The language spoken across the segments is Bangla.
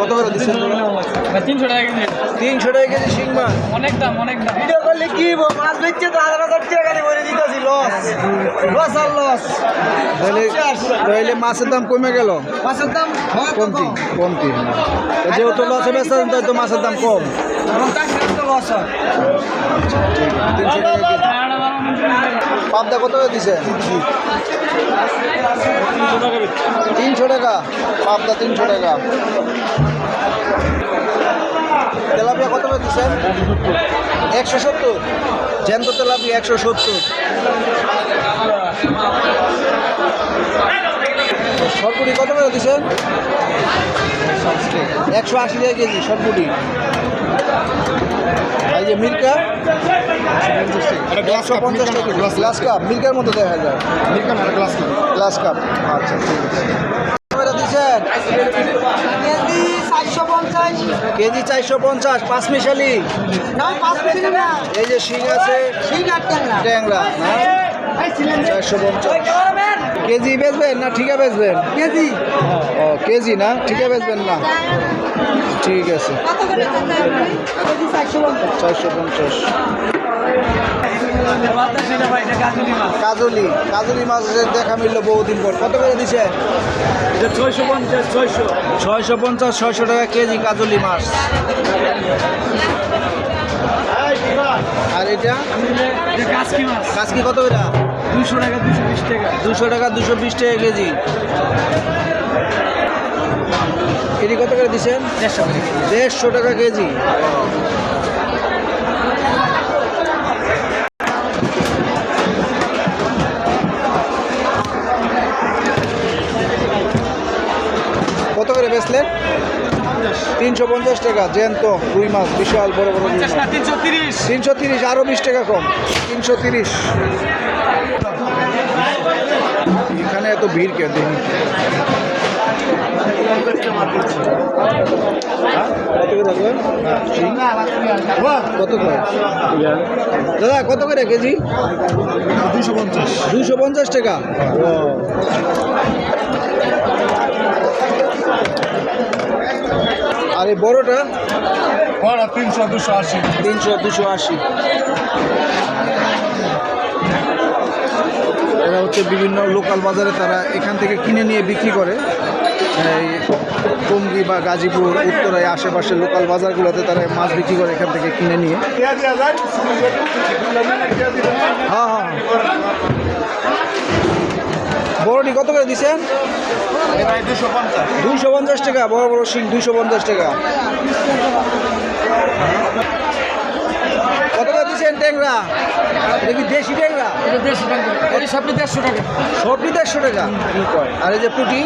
কত করে দিচ্ছেন তিনশো টাকা কেজি। তিনশো টাকা কেজি শিং মাছ। অনেক দাম অনেক দাম। ভিডিও করলে কি মাছ বেচছে তো হাজার হাজার টাকা খালি বলে দিতেছি লস লস আর লস তাহলে তাহলে মাছের দাম কমে গেল? মাছের দাম কমতি কমতি। তো যেহেতু লসে বেচতে তাই তো মাছের দাম কম। লস হয়। কেজি। পাবদা কত দিছে? তিনশো টাকা পাবদা তিনশো টাকা। তেলাপিয়া কত করে দিচ্ছেন একশো সত্তর। জ্যান্ত তেলাপিয়া একশো সত্তর। সরপুরি কত করে দিচ্ছেন? একশো আশি টাকা কেজি সরপুরি এই যে মিল্কা একশো পঞ্চাশ টাকা গ্লাস কাপ মিল্কার মতো দেখা যায়। মিল্কা না গ্লাস কাপ গ্লাস কাপ আচ্ছা ঠিক আছে। দিচ্ছেন? কেজি চারশো পঞ্চাশ কেজি চারশো পঞ্চাশ পাঁচ মিশালি এই যে শিং আছে ট্যাংরা না? চারশো পঞ্চাশ কেজি বেচবেন না ঠিকা বেচবেন? কেজি। ও কেজি না ঠিকা বেচবেন না। ঠিক আছে। কত চারশো পঞ্চাশ। কাজুলি মাছ কাজলি কাজলি মাছের দেখা মিলল বহুদিন পর। কত করে দিছে? ছয়শো পঞ্চাশ ছয়শো ছয়শো পঞ্চাশ ছয়শো টাকা কেজি কাজলি মাছ। আর এটা? কাজকি মাছ। কাজকি কত এটা দুশো টাকা দুশো বিশ টাকা। দুশো টাকা দুশো বিশ টাকা কেজি। এটি কত করে দিচ্ছেন? দেড়শো টাকা কেজি। দেড়শো টাকা কেজি। কত করে বেচলেন? তিনশো পঞ্চাশ টাকা জ্যান্ত রুই মাছ বিশাল বড় বড় তিনশো তিরিশ। তিনশো তিরিশ আরও বিশ টাকা কম। তিনশো তিরিশ। এখানে এত ভিড় কে দেখি হ্যাঁ? কত করে? রাখবেন? কত করে দাদা কত করে কেজি? দুশো পঞ্চাশ। দুশো পঞ্চাশ টাকা। আর এই বড়টা? ভাড়া তিনশো দুশো আশি। তিনশো দুশো আশি। এরা হচ্ছে বিভিন্ন লোকাল বাজারে তারা এখান থেকে কিনে নিয়ে বিক্রি করে। এই টঙ্গী বা গাজীপুর উত্তরায় আশেপাশের লোকাল বাজারগুলোতে তারা মাছ বিক্রি করে এখান থেকে কিনে নিয়ে। হ্যাঁ হ্যাঁ। বড়টি কত করে দিচ্ছেন দুশো দুইশো পঞ্চাশ টাকা বড় বড় শিং দুইশো পঞ্চাশ টাকা। কত করে দিচ্ছেন ট্যাংরা? দেখি দেশি ট্যাংরা? দেড়শো সবটি দেড়শো টাকা। সবটি দেড়শো টাকা। আর এই যে পুটি?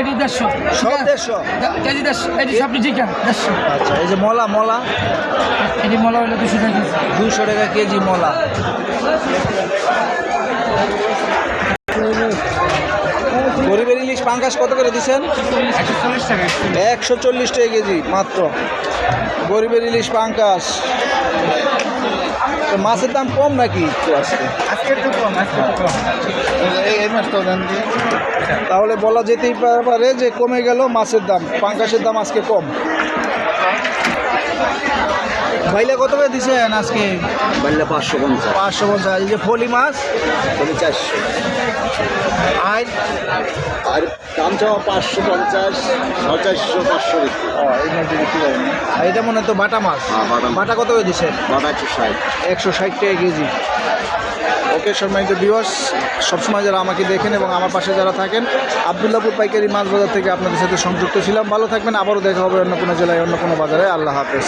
এটি দেড়শো। সব দেড়শো? কেজি দেড়শো। এটি সবটি চিকেন দেড়শো। আচ্ছা এই যে মলা মলা? এটি মলা হলো দুশো টাকা কেজি। দুশো টাকা কেজি মলা। পাঙ্কাশ কত করে দিচ্ছেন? একশো চল্লিশ টাকা কেজি। মাত্র। গরিবের ইলিশ পাঙ্কাশ তো মাছের দাম কম নাকি একটু আজকে? আজকে একটু কম আজকে একটু কম। এই এই মাছটা দেন দিয়ে তাহলে বলা যেতেই পারে যে কমে গেল মাছের দাম। পাঙ্কাশের দাম আজকে কম। ভাইলে কত করে দিছেন আজকে? পাঁচশো পঞ্চাশ। পাঁচশো পঞ্চাশ। এই যে ফলি মাছ? চারশো। আর আর দাম চাওয়া পাঁচশো পঞ্চাশ চারশো পাঁচশো আর এটা মনে হয় তো বাটা মাছ। হ্যাঁ, বাটা বাটা কত করে দিচ্ছেন বাটা একশো ষাট। একশো ষাট টাকা কেজি। ওকে সম্মানিত বিওয়ার্স সবসময় যারা আমাকে দেখেন এবং আমার পাশে যারা থাকেন আবদুল্লাপুর পাইকারি মাছ বাজার থেকে আপনাদের সাথে সংযুক্ত ছিলাম। ভালো থাকবেন আবারও দেখা হবে অন্য কোনো জেলায় অন্য কোনো বাজারে। আল্লাহ হাফেজ।